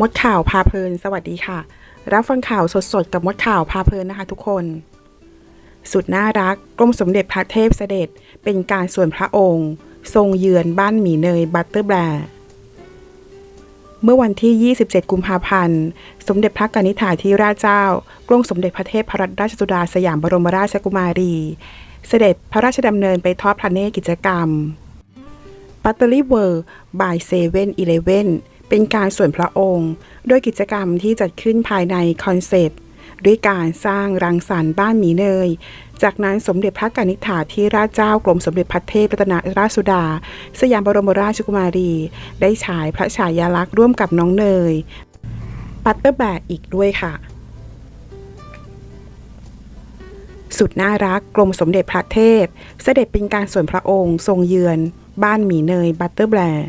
มดข่าวพาเพลิน สวัสดีค่ะ รับฟังข่าวสดๆ กับมดข่าวพาเพลินนะคะทุกคน สุดน่ารักกรมสมเด็จพระเทพเสด็จ เป็นการส่วนพระองค์ ทรงเยือนบ้านหมีเนยบัตเตอร์แบร์เมื่อวันที่ 27 กุมภาพันธ์ สมเด็จพระกนิษฐาธิราชเจ้ากรมสมเด็จพระเทพพรัตนราชสุดาสยามบรมราชกุมารี เสด็จพระราชดำเนินไปทอดพระเนตรกิจกรรมปัตเตอรี่เวิร์บายเซเว่นอีเลเว่น เป็นการส่วนพระองค์โดยกิจกรรมที่จัดขึ้นภายในคอนเซปต์ด้วยการสร้างรังสรรค์บ้านหมีเนย จากนั้นสมเด็จพระกนิษฐาธิราชเจ้ากรมสมเด็จพระเทพรัตนราชสุดา สยามบรมราชกุมารี ได้ฉายพระฉายาลักษณ์ร่วมกับน้องเนย ปัตเตอร์แบกอีกด้วยค่ะ สุดน่ารักกรมสมเด็จพระเทพ เสด็จเป็นการส่วนพระองค์ทรงเยือน บ้านหมีเนยบัตเตอร์แบร์